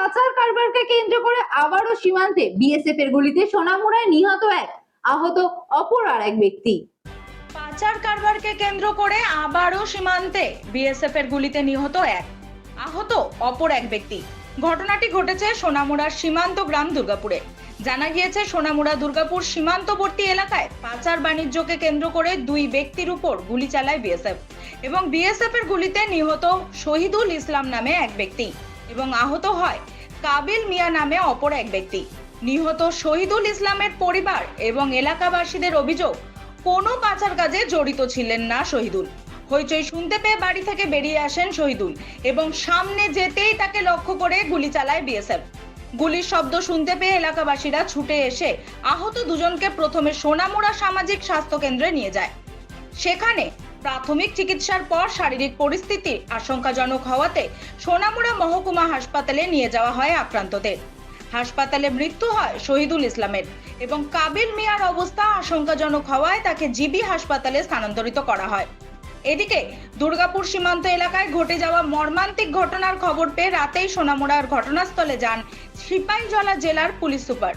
পাচার কারবারকে কেন্দ্র করে আবারও সীমান্তে বিএসএফ এর গুলিতে সোনামুড়ায় নিহত এক আহত অপর আর এক ব্যক্তি। পাচার কারবারকে কেন্দ্র করে আবারও সীমান্তে বিএসএফ এর গুলিতে নিহত এক আহত অপর এক ব্যক্তি। ঘটনাটি ঘটেছে সোনামুড়ার সীমান্ত গ্রাম দুর্গাপুরে। জানা গিয়েছে, সোনামুড়া দুর্গাপুর সীমান্তবর্তী এলাকায় পাচার বাণিজ্যকে কেন্দ্র করে দুই ব্যক্তির উপর গুলি চালায় বিএসএফ এবং বিএসএফ এর গুলিতে নিহত শহীদুল ইসলাম নামে এক ব্যক্তি। এবং আহত হয়। কাবিল মিয়া নামে অপর এক ব্যক্তি। নিহত শহীদুল ইসলামের পরিবার এবং এলাকাবাসীদের অভিযোগ, কোনো পাচার কাজে জড়িত ছিলেন না শহীদুল। হইচই শুনতে পেয়ে বাড়ি থেকে বেরিয়ে আসেন শহীদুল এবং সামনে যেতেই তাকে লক্ষ্য করে গুলি চালায় বিএসএফ। গুলির শব্দ শুনতে পেয়ে এলাকাবাসীরা ছুটে এসে আহত দুজনকে প্রথমে সোনামুড়া সামাজিক স্বাস্থ্য কেন্দ্রে নিয়ে যায়। সেখানে প্রাথমিক চিকিৎসার পর শারীরিক পরিস্থিতি আশঙ্কাজনক হওয়াতে সোনামুড়া মহকুমা হাসপাতালে নিয়ে যাওয়া হয় আক্রান্তদের। হাসপাতালে মৃত্যু হয় শহীদুল ইসলামের এবং কাবিল মিয়ার অবস্থা আশঙ্কাজনক হওয়ায় তাকে জিবি হাসপাতালে স্থানান্তরিত করা হয়। এদিকে দুর্গাপুর সীমান্ত এলাকায় ঘটে যাওয়া মর্মান্তিক ঘটনার খবর পেয়ে রাতেই সোনামুড়ার ঘটনাস্থলে যান সিপাহীজলা জেলার পুলিশ সুপার।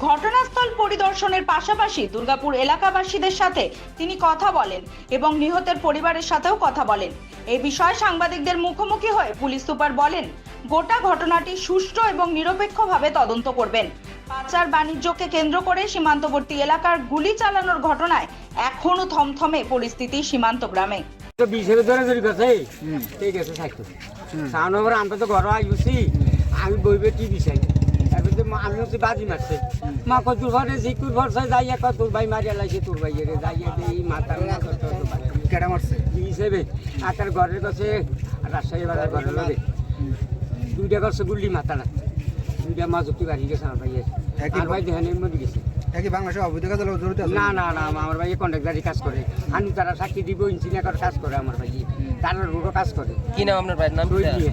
ঘটনাস্থল পরিদর্শনের পাশাপাশি দুর্গাপুর এলাকাবাসীদের সাথে তিনি কথা বলেন এবং নিহতের পরিবারের সাথেও কথা বলেন। এই বিষয়ে সাংবাদিকদের মুখোমুখি হয়ে পুলিশ সুপার বলেন গোটা ঘটনাটি সুষ্ঠু এবং নিরপেক্ষভাবে তদন্ত করবেন। পাচার বাণিজ্যকে কেন্দ্র করে সীমান্তবর্তী এলাকার গুলি চালানোর ঘটনায় এখনও থমথমে পরিস্থিতি সীমান্ত গ্রামে। তো ধরে ধরে গেছে ঠিক আছে থাকতো আমরা তো ঘর আইছি আমি বইবে টিভি মা- আমি হচ্ছে বাজি মারছে। মা কত দূর ঘরে জিকুর ঘর সাই যাই এক তোর ভাই মারিয়া লাইছে তোর ভাই রে যাই এই মাথার কেডা মারছে? হিসেবে? আকার ঘরের কাছে রাজশাহী বাজার ঘরের লগে। দুইটা করছে গুল্লি মাথা লাগছে দুইটা মাছ উঠি বাড়ি গেছে আমার ভাইয়ের। আর ভাই দেহানি মরে গেছে। একই বাংলাদেশে অবৈধ কাজে জড়িত আছে? না না না আমার ভাই কন্ট্রাক্টারি কাজ করে। আমি তারা সাক্ষী দিব ইঞ্জিনিয়ার কাজ করে আমার ভাই তারা রোডও কাজ করে। কি নাম আপনার ভাইয়ের নাম? দিয়ে।